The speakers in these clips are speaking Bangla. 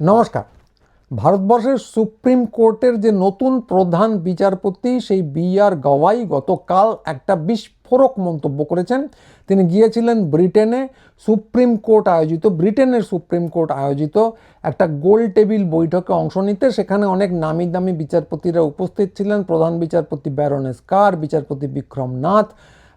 নমস্কার। ভারতবর্ষের সুপ্রিম কোর্টের যে নতুন প্রধান বিচারপতি, সেই বি আর গওয়াই গতকাল একটা বিস্ফোরক মন্তব্য করেছেন। তিনি গিয়েছিলেন ব্রিটেনে। সুপ্রিম কোর্ট আয়োজিত, ব্রিটেনের সুপ্রিম কোর্ট আয়োজিত একটা গোল টেবিল বৈঠকে অংশ নিতে। সেখানে অনেক নামি দামি বিচারপতিরা উপস্থিত ছিলেন। প্রধান বিচারপতি ব্যারনেস কার বিচারপতি বিক্রম নাথ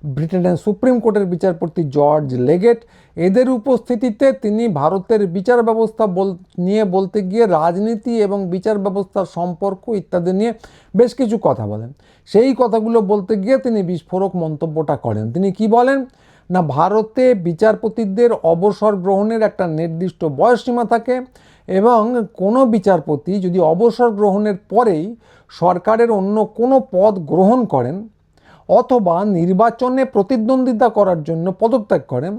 ব্রিটেনের সুপ্রিম কোর্টের বিচারপতি জর্জ লেগেট। এদের উপস্থিতিতে তিনি ভারতের বিচার ব্যবস্থা বল, নিয়ে বলতে গিয়ে রাজনীতি এবং বিচার ব্যবস্থার সম্পর্ক ইত্যাদি নিয়ে বেশ কিছু কথা বলেন। সেই কথাগুলো বলতে গিয়ে তিনি বিস্ফোরক মন্তব্যটা করেন। তিনি কি বলেন? না, ভারতে বিচারপতিদের অবসর গ্রহণের একটা নির্দিষ্ট বয়সসীমা থাকে এবং কোনো বিচারপতি যদি অবসর গ্রহণের পরেই সরকারের অন্য কোনো পদ গ্রহণ করেন অথবা নির্বাচনে প্রতিদ্বন্দ্বিতা করার জন্য পদত্যাগ করেন,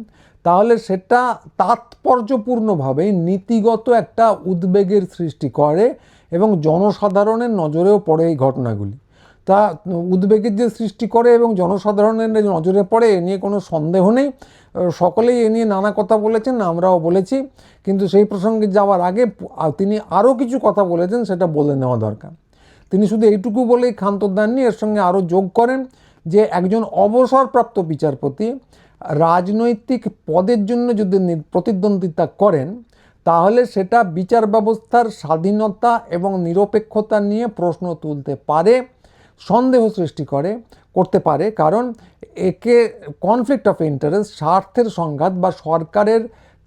তাহলে সেটা তাৎপর্যপূর্ণভাবে নীতিগত একটা উদ্বেগের সৃষ্টি করে এবং জনসাধারণের নজরেও পড়ে এই ঘটনাগুলি। তা উদ্বেগের যে সৃষ্টি করে এবং জনসাধারণের নজরে পড়ে, এ নিয়ে কোনো সন্দেহ নেই। সকলেই এ নিয়ে নানা কথা বলেছেন, আমরাও বলেছি। কিন্তু সেই প্রসঙ্গে যাওয়ার আগে তিনি আরও কিছু কথা বলেছেন, সেটা বলে নেওয়া দরকার। তিনি শুধু এইটুকু বলেই ক্ষান্ত দেননি, এর সঙ্গে আরও যোগ করেন। যে একজন অবসরপ্রাপ্ত বিচারপতি রাজনৈতিক পদের জন্য যদি প্রতিদ্বন্দ্বিতা করেন, তাহলে সেটা বিচার ব্যবস্থার স্বাধীনতা এবং নিরপেক্ষতা নিয়ে প্রশ্ন তুলতে পারে, সন্দেহ সৃষ্টি করে, করতে পারে। কারণ একে কনফ্লিক্ট অফ ইন্টারেস্ট স্বার্থের সংঘাত বা সরকারের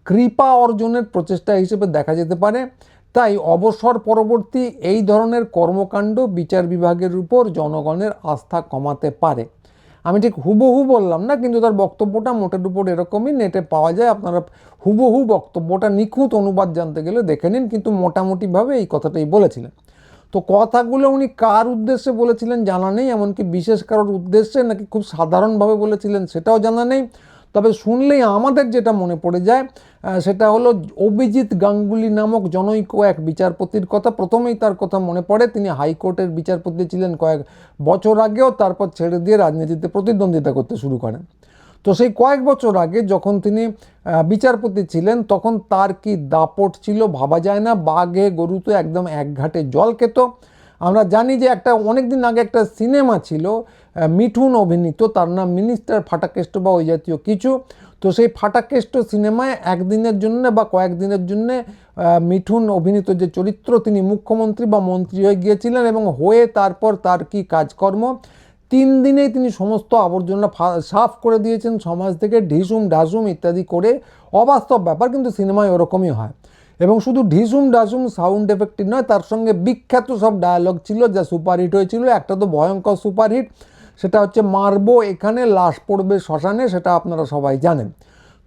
কৃপা অর্জনের প্রচেষ্টা হিসেবে দেখা যেতে পারে। তাই অবসর পরবর্তী এই ধরনের কর্মকাণ্ড বিচার বিভাগের উপর জনগণের আস্থা কমাতে পারে। আমি ঠিক হুবহু বললাম না, কিন্তু তার বক্তব্যটা মোটের উপর এরকমই নেটে পাওয়া যায়। আপনারা হুবহু বক্তব্যটা নিখুঁত অনুবাদ জানতে গেলে দেখে নিন, কিন্তু মোটামুটিভাবে এই কথাটাই বলেছিলেন। তো কথাগুলো উনি কার উদ্দেশ্যে বলেছিলেন জানা নেই, এমনকি বিশেষ কারোর উদ্দেশ্যে নাকি খুব সাধারণভাবে বলেছিলেন সেটাও জানা নেই। তবে শুনলেই আমাদের যেটা মনে পড়ে যায় সেটা হলো অভিজিৎ গাঙ্গুলি নামক জনৈক এক বিচারপতির কথা। প্রথমেই তার কথা মনে পড়ে, তিনি হাইকোর্টের বিচারপতি ছিলেন কয়েক বছর আগেও, তারপর ছেড়ে দিয়ে রাজনীতিতে প্রতিদ্বন্দ্বিতা করতে শুরু করেন। তো সেই কয়েক বছর আগে যখন তিনি বিচারপতি ছিলেন, তখন তার কি দাপট ছিল ভাবা যায় না। বাঘে গরু তো একদম এক ঘাটে জল খেত আমরা জানি যে একটা অনেক দিন আগে একটা সিনেমা ছিল মিঠুন অভিনীত, তার নাম মিনিস্টার ফাটাকেষ্ট বা ওই জাতীয় কিছু। তো সেই ফাটাকেষ্ট সিনেমায় একদিনের জন্য বা কয়েকদিনের জন্য মিঠুন অভিনীত যে চরিত্র, তিনি মুখ্যমন্ত্রী বা মন্ত্রী হয়ে গিয়েছিলেন এবং হয়ে তারপর তার কি কাজকর্ম, তিন দিনেই তিনি সমস্ত আবর্জনা সাফ করে দিয়েছেন সমাজ থেকে ঢিসুম ঢাসুম ইত্যাদি করে। অবাস্তব ব্যাপার, কিন্তু সিনেমায় ওরকমই হয়। এবং শুধু ঢিসুম ডাসুম সাউন্ড এফেক্টই নয়, তার সঙ্গে বিখ্যাত সব ডায়ালগ ছিল যা সুপারহিট হয়েছিল। একটা তো ভয়ঙ্কর সুপারহিট সেটা হচ্ছে মারবো এখানে, লাশ পড়বে শ্মশানে, সেটা আপনারা সবাই জানেন।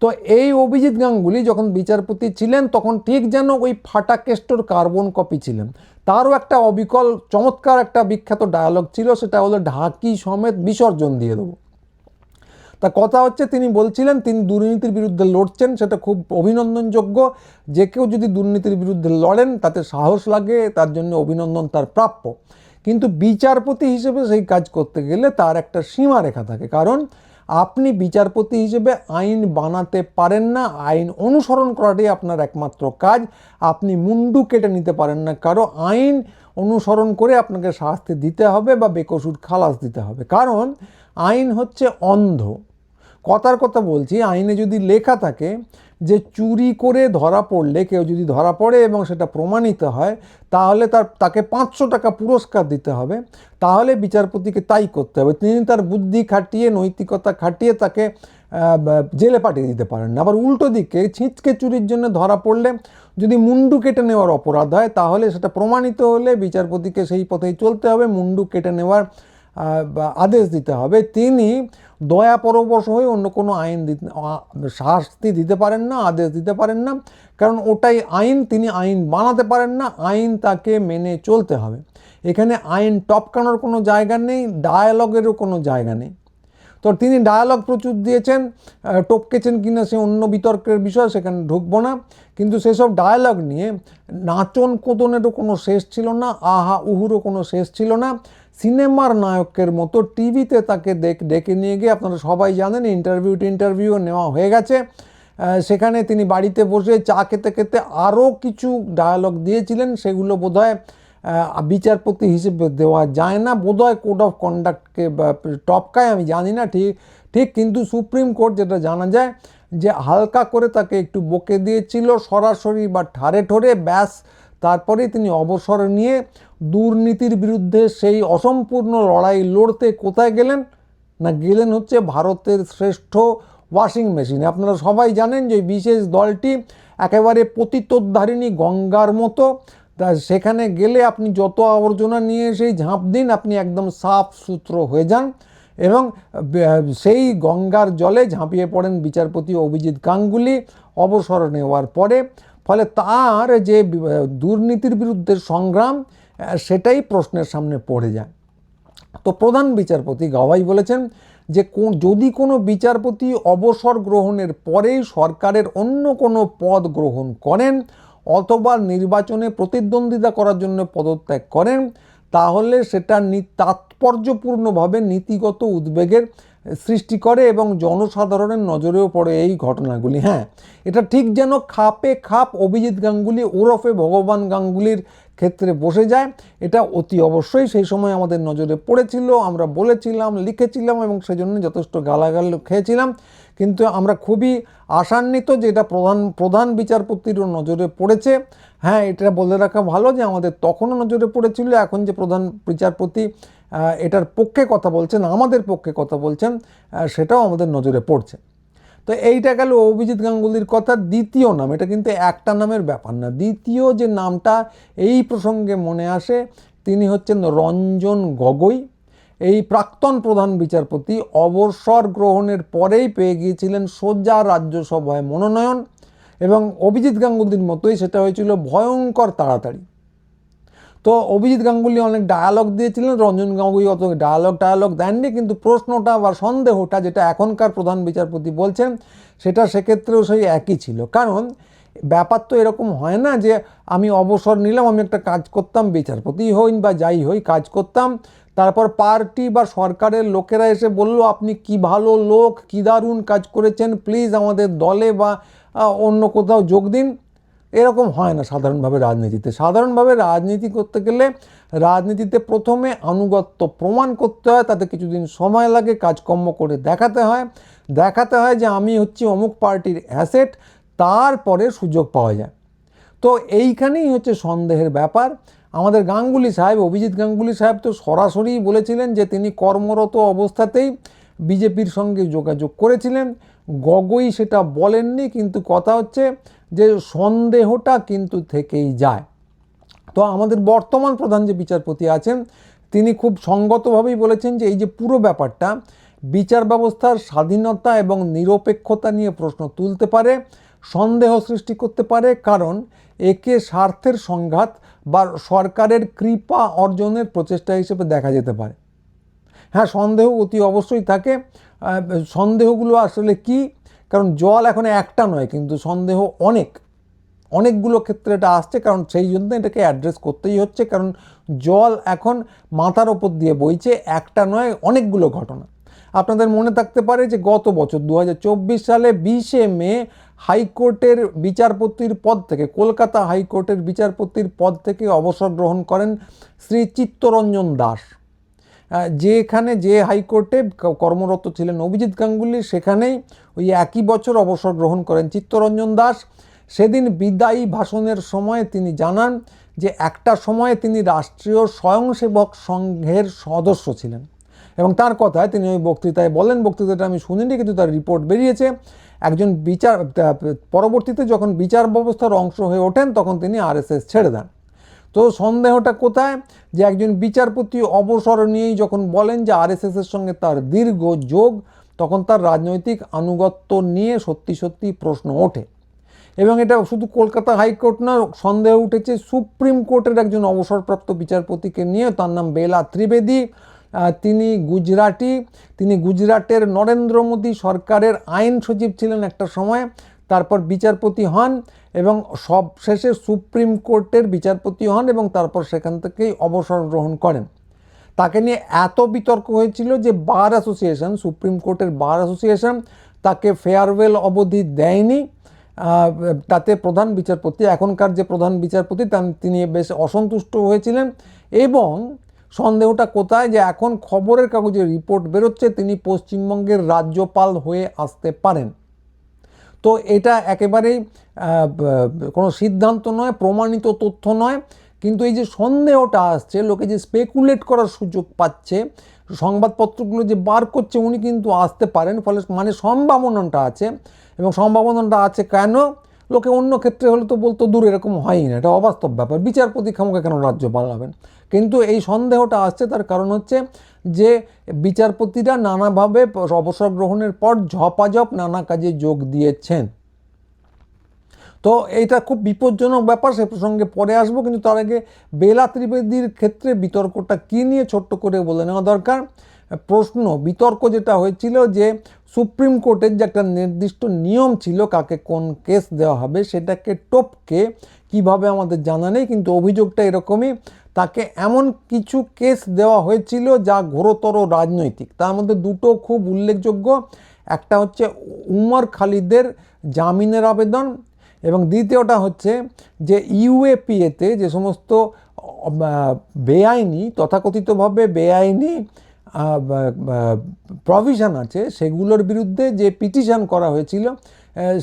তো এই অভিজিৎ গাঙ্গুলি যখন বিচারপতি ছিলেন, তখন ঠিক যেন ওই ফাটা কেস্টোর কার্বন কপি ছিলেন। তারও একটা অবিকল, চমৎকার একটা বিখ্যাত ডায়ালগ ছিল, সেটা হলো ঢাকি সমেত বিসর্জন দিয়ে দেবো। তা কথা হচ্ছে তিনি বলছিলেন তিনি দুর্নীতির বিরুদ্ধে লড়ছেন, সেটা খুব অভিনন্দনযোগ্য। যে কেউ যদি দুর্নীতির বিরুদ্ধে লড়েন, তাতে সাহস লাগে, তার জন্য অভিনন্দন তার প্রাপ্য। কিন্তু বিচারপতি হিসেবে সেই কাজ করতে গেলে তার একটা সীমা রেখা থাকে। কারণ আপনি বিচারপতি হিসেবে আইন বানাতে পারেন না, আইন অনুসরণ করাটাই আপনার একমাত্র কাজ। আপনি মুন্ডু কেটে নিতে পারেন না, কারও আইন অনুসরণ করে আপনাকে শাস্তি দিতে হবে বা বেকসুর খালাস দিতে হবে। কারণ আইন হচ্ছে অন্ধ। কথার কথা বলছি, আইনে যদি লেখা থাকে যে চুরি করে ধরা পড়লে, কেউ যদি ধরা পড়ে এবং সেটা প্রমাণিত হয়, তাহলে তার, তাকে পাঁচশো টাকা পুরস্কার দিতে হবে। তাহলে বিচারপতিকে তাই করতে হবে। তিনি তার বুদ্ধি খাটিয়ে, নৈতিকতা খাটিয়ে তাকে জেলে পাঠিয়ে দিতে পারেন না। আবার উল্টো দিকে, ছিঁচকে চুরির জন্য ধরা পড়লে যদি মুন্ডু কেটে নেওয়ার অপরাধ হয়, তাহলে সেটা প্রমাণিত হলে বিচারপতিকে সেই পথেই চলতে হবে। মুন্ডু কেটে নেওয়ার আদেশ দিতে হবে, তিনি দয়া পরবশ হয়ে অন্য কোনো আইন দিতে, শাস্তি দিতে পারেন না, আদেশ দিতে পারেন না, কারণ ওটাই আইন, তিনি আইন বানাতে পারেন না, আইন তাকে মেনে চলতে হবে। এখানে আইন টপকানোর কোনো জায়গা নেই, ডায়ালগেরও কোনো জায়গা নেই। তো তিনি ডায়ালগ প্রচুর দিয়েছেন টপকেছেন কিনা সে অন্য বিতর্কের বিষয়, সেখানে ঢুকবো না। কিন্তু সেসব ডায়ালগ নিয়ে নাচন কোদনেরও কোনো শেষ ছিল না আহা উহুরও কোনো শেষ ছিল না। সিনেমার নায়কের মতো টিভিতে তাকে দেখ, ডেকে নিয়ে গিয়ে আপনারা সবাই জানেন, ইন্টারভিউ ইন্টারভিউ নেওয়া হয়ে গেছে। সেখানে তিনি বাড়িতে বসে চা খেতে খেতে আরও কিছু ডায়ালগ দিয়েছিলেন, সেগুলো বোধহয় বিচারপতি হিসেবে দেওয়া যায় না। বোধহয় কোড অফ কন্ডাক্টকে টপকায়, আমি জানি না ঠিক ঠিক কিন্তু সুপ্রিম কোর্ট যেটা জানা যায় যে হালকা করে তাকে একটু বকে দিয়েছিল, সরাসরি বা ঠারে ঠোরে ব্যাস তারপরে তিনি অবসর নিয়ে দুর্নীতির বিরুদ্ধে সেই অসম্পূর্ণ লড়াই লড়তে কোথায় গেলেন? না গেলেন হচ্ছে ভারতের শ্রেষ্ঠ ওয়াশিং মেশিন। আপনারা সবাই জানেন যে বিশেষ দলটি একেবারে পতিতোদ্ধারিণী গঙ্গার মতো। তা সেখানে গেলে আপনি যত আবর্জনা নিয়ে এসেই ঝাঁপ দিন, আপনি একদম সাফ সুতরো হয়ে যান এবং সেই গঙ্গার জলে ঝাঁপিয়ে পড়েন বিচারপতি অভিজিৎ গাঙ্গুলি। অবসর নেওয়ার পরে ফলে তার যে দুর্নীতির বিরুদ্ধে সংগ্রাম সেটাই প্রশ্নের সামনে পড়ে যায়। তো প্রধান বিচারপতি গাওয়াই বলেছেন যে যদি কোনো বিচারপতি অবসর গ্রহণের পরেই সরকারের অন্য কোনো পদ গ্রহণ করেন অথবা নির্বাচনে প্রতিদ্বন্দ্বিতা করার জন্য পদত্যাগ করেন, তাহলে সেটা তাৎপর্যপূর্ণভাবে নীতিগত উদ্বেগের সৃষ্টি করে এবং জনসাধারণের নজরেও পড়ে এই ঘটনাগুলি। হ্যাঁ এটা ঠিক যেন খাপে খাপ অভিজিৎ গাঙ্গুলি ওরফে ভগবান গাঙ্গুলির ক্ষেত্রে বসে যায়। এটা অতি অবশ্যই। সেই সময় আমাদের নজরে পড়েছিল, আমরা বলেছিলাম, লিখেছিলাম এবং সেজন্য যথেষ্ট গালাগাল খেয়েছিলাম। কিন্তু আমরা খুবই আশান্বিত যে এটা প্রধান প্রধান বিচারপতিরও নজরে পড়েছে। হ্যাঁ এটা বলে রাখা ভালো যে আমাদের তখনও নজরে পড়েছিল, এখন যে প্রধান বিচারপতি এটার পক্ষে কথা বলছেন, আমাদের পক্ষে কথা বলছেন সেটাও আমাদের নজরে পড়ছে। তো এইটা গেল অভিজিৎ গাঙ্গুলির কথা, দ্বিতীয় নাম, এটা কিন্তু একটা নামের ব্যাপার না। দ্বিতীয় যে নামটা এই প্রসঙ্গে মনে আসে, তিনি হচ্ছেন রঞ্জন গগৈ। এই প্রাক্তন প্রধান বিচারপতি অবসর গ্রহণের পরেই পেয়ে গিয়েছিলেন সোজা রাজ্যসভায় মনোনয়ন এবং অভিজিৎ গাঙ্গুলির মতোই সেটা হয়েছিল ভয়ঙ্কর তাড়াতাড়ি। তো অভিজিৎ গাঙ্গুলি অনেক ডায়ালগ দিয়েছিলেন, রঞ্জন গাঙ্গুলি অত ডায়ালগ টায়ালগ দেননি, কিন্তু প্রশ্নটা বা সন্দেহটা যেটা এখনকার প্রধান বিচারপতি বলছেন, সেটা সেক্ষেত্রেও সেই একই ছিল। কারণ ব্যাপার তো এরকম হয় না যে আমি অবসর নিলাম, আমি একটা কাজ করতাম, বিচারপতি হই বা যাই হই কাজ করতাম তারপর পার্টি বা সরকারের লোকেরা এসে বলল, আপনি কি ভালো লোক, কি দারুণ কাজ করেছেন প্লিজ আমাদের দলে বা অন্য কোথাও যোগ দিন। এরকম হয় না সাধারণভাবে রাজনীতিতে। সাধারণভাবে রাজনীতি করতে গেলে রাজনীতিতে প্রথমে আনুগত্য প্রমাণ করতে হয়, তাতে কিছুদিন সময় লাগে, কাজকর্ম করে দেখাতে হয়। দেখাতে হয় যে আমি হচ্ছি অমুক পার্টির অ্যাসেট, তারপরে সুযোগ পাওয়া যায়। তো এইখানেই হচ্ছে সন্দেহের ব্যাপার। আমাদের গাঙ্গুলি সাহেব, অভিজিৎ গাঙ্গুলি সাহেব তো সরাসরি বলেছিলেন যে তিনি কর্মরত অবস্থাতেই বিজেপির সঙ্গে যোগাযোগ করেছিলেন। গগৈ সেটা বলেননি, কিন্তু কথা হচ্ছে যে সন্দেহটা কিন্তু থেকেই যায়। তো আমাদের বর্তমান প্রধান যে বিচারপতি আছেন, তিনি খুব সঙ্গতভাবেই বলেছেন যে এই যে পুরো ব্যাপারটা বিচার ব্যবস্থার স্বাধীনতা এবং নিরপেক্ষতা নিয়ে প্রশ্ন তুলতে পারে, সন্দেহ সৃষ্টি করতে পারে, কারণ একে স্বার্থের সংঘাত বা সরকারের কৃপা অর্জনের প্রচেষ্টা হিসেবে দেখা যেতে পারে। হ্যাঁ সন্দেহ অতি অবশ্যই থাকে। সন্দেহগুলো আসলে কি? কারণ জল এখন একটা নয়, কিন্তু সন্দেহ অনেক। অনেকগুলো ক্ষেত্রে এটা আসছে, কারণ সেই জন্য এটাকে অ্যাড্রেস করতেই হচ্ছে। কারণ জল এখন মাথার ওপর দিয়ে বইছে, একটা নয়, অনেকগুলো ঘটনা। আপনাদের মনে থাকতে পারে যে গত বছর দু হাজার চব্বিশ সালে বিশে মে হাইকোর্টের বিচারপতির পদ থেকে, কলকাতা হাইকোর্টের বিচারপতির পদ থেকে অবসর গ্রহণ করেন শ্রী চিত্তরঞ্জন দাস। যেখানে যে হাইকোর্টে কর্মরত ছিলেন অভিজিৎ গাঙ্গুলি, সেখানেই ওই একই বছর অবসর গ্রহণ করেন চিত্তরঞ্জন দাস। সেদিন বিদায়ী ভাষণের সময় তিনি জানান যে একটা সময়ে তিনি রাষ্ট্রীয় স্বয়ংসেবক সংঘের সদস্য ছিলেন। এবং তার কথায় তিনি ওই বক্তৃতায় বলেন, বক্তৃতাটা আমি শুনিনি কিন্তু তার রিপোর্ট বেরিয়েছে। একজন বিচার পরবর্তীতে যখন বিচার ব্যবস্থার অংশ হয়ে ওঠেন তখন তিনি আরএসএস ছেড়ে দেন। তো সন্দেহটা কোথায়? যে একজন বিচারপতি অবসর নিয়েই যখন বলেন যে আরএসএসের সঙ্গে তার দীর্ঘ যোগ, তখন তার রাজনৈতিক আনুগত্য নিয়ে সত্যি সত্যি প্রশ্ন ওঠে। এবং এটা শুধু কলকাতা হাইকোর্ট না, সন্দেহ উঠেছে সুপ্রিম কোর্টের একজন অবসরপ্রাপ্ত বিচারপতিকে নিয়ে, তার নাম বেলা ত্রিবেদী। তিনি গুজরাটি, তিনি গুজরাটের নরেন্দ্র মোদী সরকারের আইন সচিব ছিলেন একটা সময়, তারপর বিচারপতি হন এবং সব শেষে সুপ্রিম কোর্টের বিচারপতি হন এবং তারপর সেখান থেকেই অবসর গ্রহণ করেন। তাকে নিয়ে এত বিতর্ক হয়েছিল যে বার অ্যাসোসিয়েশন, সুপ্রিম কোর্টের বার অ্যাসোসিয়েশন তাকে ফেয়ারওয়েল অবধি দেয়নি। তাতে প্রধান বিচারপতি, এখনকার যে প্রধান বিচারপতি তান- বেশ অসন্তুষ্ট হয়েছিলেন এবং সন্দেহটা কোথায় যে এখন খবরের কাগজে রিপোর্ট বেরোচ্ছে, তিনি পশ্চিমবঙ্গের রাজ্যপাল হয়ে আসতে পারেন। তো এটা একেবারেই কোনো সিদ্ধান্ত নয়, প্রমাণিত তথ্য নয়, কিন্তু এই যে সন্দেহটা আসছে, লোকে যে স্পেকুলেট করার সুযোগ পাচ্ছে, সংবাদপত্রগুলো যে বার করছে, উনি কিন্তু আসতে পারেন, ফলে মানে সম্ভাবনাটা আছে। এবং সম্ভাবনাটা আছে কেন? লোকে অন্য ক্ষেত্রে হলে তো বলতো, দূর এরকম হয়ই না। এটা অবাস্তব ব্যাপার। বিচারপতি খামুকে কেন রাজ্যপাল হবেন কিন্তু এই সন্দেহটা আসছে, তার কারণ হচ্ছে যে বিচারপতিরা নানাভাবে অবসর গ্রহণের পর ঝপাঝপ নানা কাজে যোগ দিয়েছেন। তো এইটা খুব বিপজ্জনক ব্যাপার, সে প্রসঙ্গে পরে আসব, কিন্তু তার আগে বেলা ত্রিবেদীর ক্ষেত্রে বিতর্কটা কী নিয়ে ছোট্ট করে বলে নেওয়া দরকার? প্রশ্ন, বিতর্ক যেটা হয়েছিল যে সুপ্রিম কোর্টের যে একটা নির্দিষ্ট নিয়ম ছিল কাকে কোন কেস দেওয়া হবে, সেটাকে টপকে কীভাবে আমাদের জানা নেই, কিন্তু অভিযোগটা এরকমই, তাকে এমন কিছু কেস দেওয়া হয়েছিল যা ঘোরতর রাজনৈতিক। তার মধ্যে দুটো খুব উল্লেখযোগ্য, একটা হচ্ছে উমর খালিদের জামিনের আবেদন এবং দ্বিতীয়টা হচ্ছে যে ইউএপিএতে যে সমস্ত বেআইনি, তথাকথিতভাবে বেআইনি প্রভিশন আছে, সেগুলোর বিরুদ্ধে যে পিটিশন করা হয়েছিল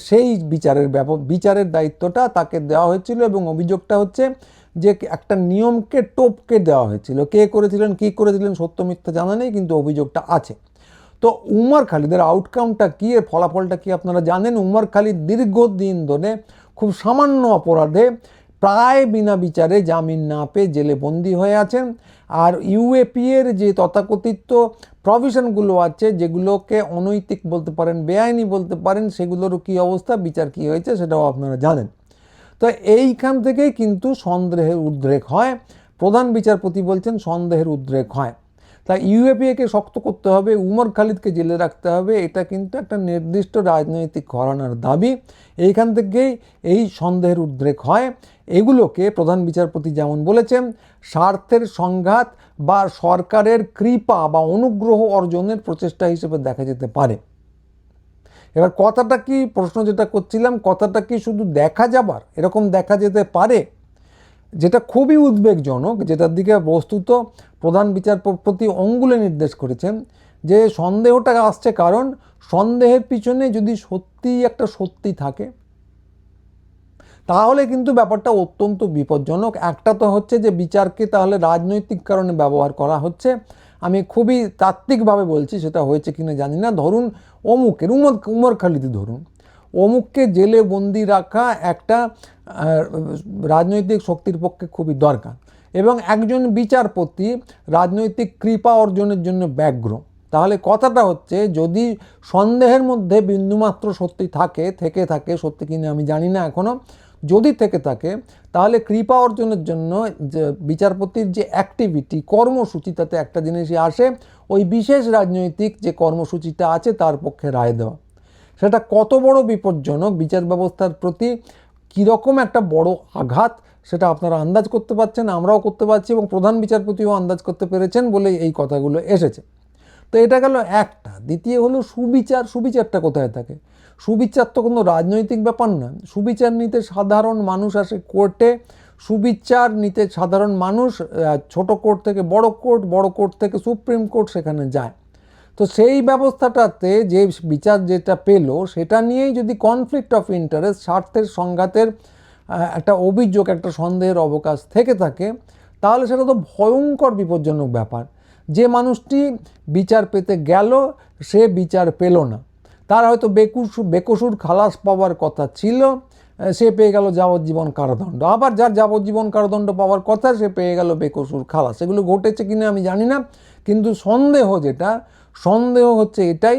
সেই বিচারের ব্যাপক, বিচারের দায়িত্বটা তাকে দেওয়া হয়েছিল এবং অভিযোগটা হচ্ছে যে একটা নিয়মকে টপকে দেওয়া হয়েছিল। কে করেছিলেন, কী করেছিলেন, সত্য মিথ্যা জানা নেই, কিন্তু অভিযোগটা আছে। তো উমর খালিদের আউটকামটা কী, এর ফলাফলটা কি আপনারা জানেন? উমর খালিদ দীর্ঘদিন ধরে খুব সামান্য অপরাধে প্রায় বিনা বিচারে জামিন না পেয়ে জেলে বন্দি হয়ে আছেন। আর ইউএপি এর যে তথাকথিত প্রভিশনগুলো আছে, যেগুলোকে অনৈতিক বলতে পারেন, বেআইনি বলতে পারেন সেগুলোরও কী অবস্থা, বিচার কী হয়েছে সেটাও আপনারা জানেন। তো এইখান থেকেই কিন্তু সন্দেহের উদ্রেক হয়। প্রধান বিচারপতি বলছেন সন্দেহের উদ্রেক হয়। তাই ইউএপিএকে শক্ত করতে হবে, উমর খালিদকে জেলে রাখতে হবে, এটা কিন্তু একটা নির্দিষ্ট রাজনৈতিক ঘরানার দাবি। এইখান থেকেই এই সন্দেহের উদ্রেক হয়। এগুলোকে প্রধান বিচারপতি যেমন বলেছেন, স্বার্থের সংঘাত বা সরকারের কৃপা বা অনুগ্রহ অর্জনের প্রচেষ্টা হিসেবে দেখা যেতে পারে। এবার কথাটা কি, প্রশ্ন যেটা করছিলাম, কথাটা কি শুধু দেখা যাবার, এরকম দেখা যেতে পারে? যেটা খুবই উদ্বেগজনক, যেটার দিকে বস্তুত প্রধান বিচারপতি অঙ্গুলে নির্দেশ করেছেন যে সন্দেহটা আসছে কারণ সন্দেহের পিছনে যদি সত্যিই একটা সত্যি থাকে, তাহলে কিন্তু ব্যাপারটা অত্যন্ত বিপজ্জনক। একটা তো হচ্ছে যে বিচারকে তাহলে রাজনৈতিক কারণে ব্যবহার করা হচ্ছে। আমি খুবই তাত্ত্বিকভাবে বলছি সেটা হয়েছে কিনা জানি না। ধরুন অমুকের, উমর উমর খালিদি ধরুন। অমুককে জেলে বন্দি রাখা একটা রাজনৈতিক শক্তির পক্ষে খুবই দরকার। এবং একজন বিচারপতি রাজনৈতিক কৃপা অর্জনের জন্য ব্যগ্র। তাহলে কথাটা হচ্ছে, যদি সন্দেহের মধ্যে বিন্দুমাত্র সত্যি থাকে, থেকে থাকে, সত্যি কিনা আমি জানি না এখনও যদি থেকে থাকে, তাহলে কৃপা অর্জনের জন্য বিচারপতির যে অ্যাক্টিভিটি কর্মসূচি, তাতে একটা জিনিসই আসে, ওই বিশেষ রাজনৈতিক যে কর্মসূচিটা আছে, তার পক্ষে রায় দেওয়া। সেটা কত বড় বিপজ্জনক? বিচার ব্যবস্থার প্রতি কীরকম একটা বড় আঘাত? সেটা আপনারা আন্দাজ করতে পারছেন, আমরাও করতে পারছি এবং প্রধান বিচারপতিও আন্দাজ করতে পেরেছেন বলে এই কথাগুলো এসেছে। তো এটা গেল একটা। দ্বিতীয় হলো সুবিচার। সুবিচারটা কোথায় থাকে? সুবিচার তো কোনো রাজনৈতিক ব্যাপার না। সুবিচার নিতে সাধারণ মানুষ আসে কোর্টে। সুবিচার নিতে সাধারণ মানুষ ছোট কোর্ট থেকে বড় কোর্ট বড় কোর্ট থেকে সুপ্রিম কোর্ট সেখানে যায়। তো সেই ব্যবস্থাটাতে যে বিচার যেটা পেল, সেটা নিয়েই যদি কনফ্লিক্ট অফ ইন্টারেস্ট স্বার্থের সংঘাতের একটা অভিযোগ, একটা সন্দেহের অবকাশ থেকে থাকে, তাহলে সেটা তো ভয়ঙ্কর বিপজ্জনক ব্যাপার। যে মানুষটি বিচার পেতে গেল, সে বিচার পেল না। তার হয়তো বেকুসু বেকসুর খালাস পাওয়ার কথা ছিল সে পেয়ে গেল যাবজ্জীবন কারাদণ্ড। আবার যার যাবজ্জীবন কারাদণ্ড পাওয়ার কথা, সে পেয়ে গেল বেকসুর খালাস। এগুলো ঘটেছে কিনা আমি জানি না, কিন্তু সন্দেহ যেটা সন্দেহ হচ্ছে এটাই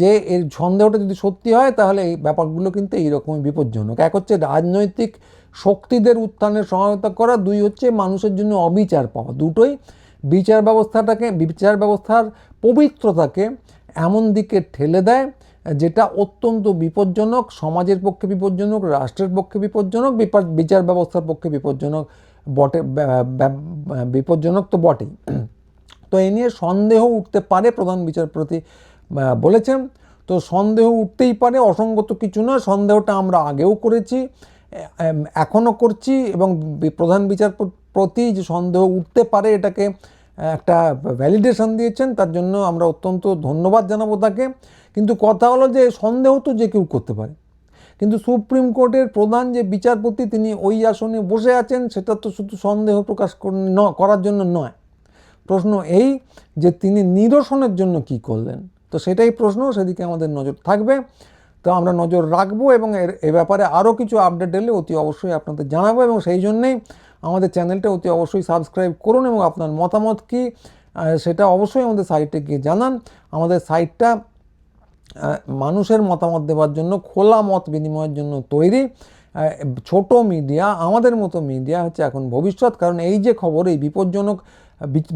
যে এর সন্দেহটা যদি সত্যি হয় তাহলে এই ব্যাপারগুলো কিন্তু এইরকমই বিপজ্জনক। এক হচ্ছে রাজনৈতিক শক্তিদের উত্থানের সহায়তা করা, দুই হচ্ছে মানুষের জন্য অবিচার পাওয়া। দুটোই বিচার ব্যবস্থাটাকে, বিচার ব্যবস্থার পবিত্রতাকে এমন দিকে ঠেলে দেয়, যেটা অত্যন্ত বিপজ্জনক, সমাজের পক্ষে বিপজ্জনক, রাষ্ট্রের পক্ষে বিপজ্জনক বিচার ব্যবস্থার পক্ষে বিপজ্জনক, বটে বিপজ্জনক তো বটেই। তো এই নিয়ে সন্দেহ উঠতে পারে প্রধান বিচারপতি বলেছেন। তো সন্দেহ উঠতেই পারে, অসঙ্গত কিছু নয়, সন্দেহটা আমরা আগেও করেছি এখনও করছি এবং প্রধান বিচারপতি যে সন্দেহ উঠতে পারে এটাকে একটা ভ্যালিডেশন দিয়েছেন, তার জন্য আমরা অত্যন্ত ধন্যবাদ জানাব তাকে। কিন্তু কথা হলো যে সন্দেহ তো যে কেউ করতে পারে। কিন্তু সুপ্রিম কোর্টের প্রধান যে বিচারপতি, তিনি ওই আসনে বসে আছেন, সেটা তো শুধু সন্দেহ প্রকাশ কর- ন- করার জন্য নয়। প্রশ্ন এই যে তিনি নিরসনের জন্য কি করলেন? তো সেটাই প্রশ্ন, সেদিকে আমাদের নজর থাকবে। তো আমরা নজর রাখব এবং এর, এ ব্যাপারে আরও কিছু আপডেট এলে অতি অবশ্যই আপনাদের জানাব এবং সেই জন্যেই আমাদের চ্যানেলটা অতি অবশ্যই সাবস্ক্রাইব করুন এবং আপনার মতামত কি সেটা অবশ্যই আমাদের সাইটে গিয়ে জানান। আমাদের সাইটটা মানুষের মতামত দেওয়ার জন্য, খোলা মত বিনিময়ের জন্য তৈরি। ছোট মিডিয়া, আমাদের মতো মিডিয়া হচ্ছে এখন ভবিষ্যৎ। কারণ এই যে খবর, এই বিপজ্জনক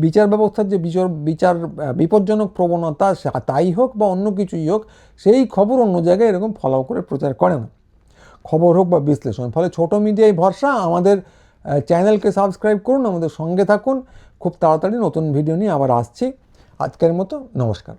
বিচার ব্যবস্থার যে বিচার বিচার বিপজ্জনক প্রবণতা তাই হোক বা অন্য কিছুই হোক, সেই খবর অন্য জায়গায় এরকম ফলো করে প্রচার করে না। খবর হোক বা বিশ্লেষণ, ফলে ছোট মিডিয়ায় ভরসা, আমাদের চ্যানেলকে সাবস্ক্রাইব করুন, আমাদের সঙ্গে থাকুন। খুব তাড়াতাড়ি নতুন ভিডিও নিয়ে আবার আসছি। আজকের মতো, নমস্কার।